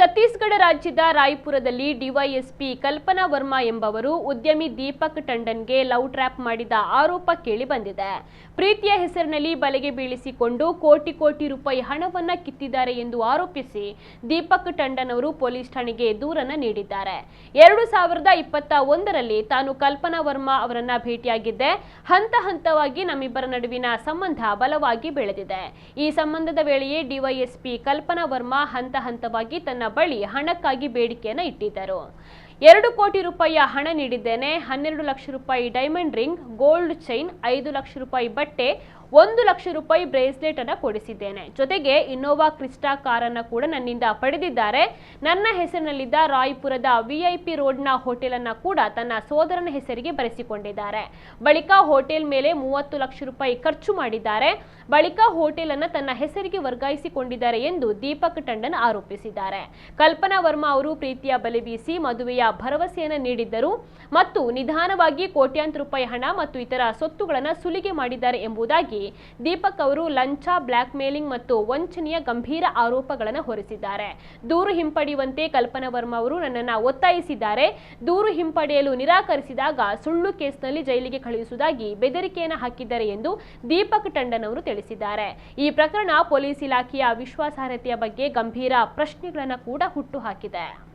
ಛತ್ತೀಸ್ಗಢ ರಾಜ್ಯದ ರಾಯ್ಪುರದಲ್ಲಿ ಡಿವೈಎಸ್ಪಿ ಕಲ್ಪನಾ ವರ್ಮಾ ಎಂಬವರು ಉದ್ಯಮಿ ದೀಪಕ್ ಟಂಡನ್ಗೆ ಲವ್ ಟ್ರ್ಯಾಪ್ ಮಾಡಿದ ಆರೋಪ ಕೇಳಿಬಂದಿದೆ ಪ್ರೀತಿಯ ಹೆಸರಿನಲ್ಲಿ ಬಲೆಗೆ ಬೀಳಿಸಿಕೊಂಡು ಕೋಟಿ ಕೋಟಿ ರೂಪಾಯಿ ಹಣವನ್ನ ಕಿತ್ತಿದ್ದಾರೆ ಎಂದು ಆರೋಪಿಸಿ ದೀಪಕ್ ಟಂಡನ್ ಅವರು ಪೊಲೀಸ್ ಠಾಣೆಗೆ ದೂರನ್ನು ನೀಡಿದ್ದಾರೆ. ಎರಡು ಸಾವಿರದ ಇಪ್ಪತ್ತ ಒಂದರಲ್ಲಿ ತಾನು ಕಲ್ಪನಾ ವರ್ಮಾ ಅವರನ್ನ ಭೇಟಿಯಾಗಿದ್ದೆ. ಹಂತ ಹಂತವಾಗಿ ನಮ್ಮಿಬ್ಬರ ನಡುವಿನ ಸಂಬಂಧ ಬಲವಾಗಿ ಬೆಳೆದಿದೆ. ಈ ಸಂಬಂಧದ ವೇಳೆಯೇ ಡಿವೈಎಸ್ಪಿ ಕಲ್ಪನಾ ವರ್ಮಾ ಹಂತ ಹಂತವಾಗಿ ತನ್ನ ಬಳಿ ಹಣಕ್ಕಾಗಿ ಬೇಡಿಕೆಯನ್ನು ಇಟ್ಟಿದ್ದರು. ಎರಡು ಕೋಟಿ ರೂಪಾಯಿಯ ಹಣ ನೀಡಿದ್ದೇನೆ, ಹನ್ನೆರಡು ಲಕ್ಷ ರೂಪಾಯಿ ಡೈಮಂಡ್ ರಿಂಗ್, ಗೋಲ್ಡ್ ಚೈನ್, ಐದು ಲಕ್ಷ ರೂಪಾಯಿ ಬಟ್ಟೆ ಒಂದು ಲಕ್ಷ ರೂಪಾಯಿ ಬ್ರೇಸ್ಲೆಟ್ ಅನ್ನ ಕೊಡಿಸಿದ್ದೇನೆ. ಜೊತೆಗೆ ಇನ್ನೋವಾ ಕ್ರಿಸ್ಟಾ ಕಾರನ್ನ ಕೂಡ ನನ್ನಿಂದ ಪಡೆದಿದ್ದಾರೆ. ನನ್ನ ಹೆಸರಿನಲ್ಲಿದ್ದ ರಾಯ್ಪುರದ ವಿಐಪಿ ರೋಡ್ನ ಹೋಟೆಲ್ ಕೂಡ ತನ್ನ ಸೋದರನ ಹೆಸರಿಗೆ ಬರೆಸಿಕೊಂಡಿದ್ದಾರೆ. ಬಳಿಕ ಹೋಟೆಲ್ ಮೇಲೆ ಮೂವತ್ತು ಲಕ್ಷ ರೂಪಾಯಿ ಖರ್ಚು ಮಾಡಿದ್ದಾರೆ. ಬಳಿಕ ಹೋಟೆಲ್ ಅನ್ನ ತನ್ನ ಹೆಸರಿಗೆ ವರ್ಗಾಯಿಸಿಕೊಂಡಿದ್ದಾರೆ ಎಂದು ದೀಪಕ್ ಟಂಡನ್ ಆರೋಪಿಸಿದ್ದಾರೆ. ಕಲ್ಪನಾ ವರ್ಮಾ ಅವರು ಪ್ರೀತಿಯ ಬಲೆ ಬೀಸಿ ಮದುವೆಯ ಭರವಸೆಯನ್ನು ನೀಡಿದ್ದರು ಮತ್ತು ನಿಧಾನವಾಗಿ ಕೋಟ್ಯಾಂತರ ರೂಪಾಯಿ ಹಣ ಮತ್ತು ಇತರ ಸೊತ್ತುಗಳನ್ನು ಸುಲಿಗೆ ಮಾಡಿದ್ದಾರೆ ಎಂಬುದಾಗಿ ದೀಪಕ್ ಅವರು ಲಂಚ ಬ್ಲ್ಯಾಕ್ ಮೇಲಿಂಗ್ ಮತ್ತು ವಂಚನೆಯ ಗಂಭೀರ ಆರೋಪಗಳನ್ನು ಹೊರಿಸಿದ್ದಾರೆ. ದೂರು ಹಿಂಪಡೆಯುವಂತೆ ಕಲ್ಪನಾ ವರ್ಮ ಅವರು ನನ್ನನ್ನು ಒತ್ತಾಯಿಸಿದ್ದಾರೆ. ದೂರು ಹಿಂಪಡೆಯಲು ನಿರಾಕರಿಸಿದಾಗ ಸುಳ್ಳು ಕೇಸ್ನಲ್ಲಿ ಜೈಲಿಗೆ ಕಳುಹಿಸುವುದಾಗಿ ಬೆದರಿಕೆಯನ್ನು ಹಾಕಿದ್ದಾರೆ ಎಂದು ದೀಪಕ್ ಟಂಡನ್ ಅವರು ತಿಳಿಸಿದ್ದಾರೆ. ಈ ಪ್ರಕರಣ ಪೊಲೀಸ್ ಇಲಾಖೆಯ ವಿಶ್ವಾಸಾರ್ಹತೆಯ ಬಗ್ಗೆ ಗಂಭೀರ ಪ್ರಶ್ನೆಗಳನ್ನು ಕೂಡ ಹುಟ್ಟುಹಾಕಿದೆ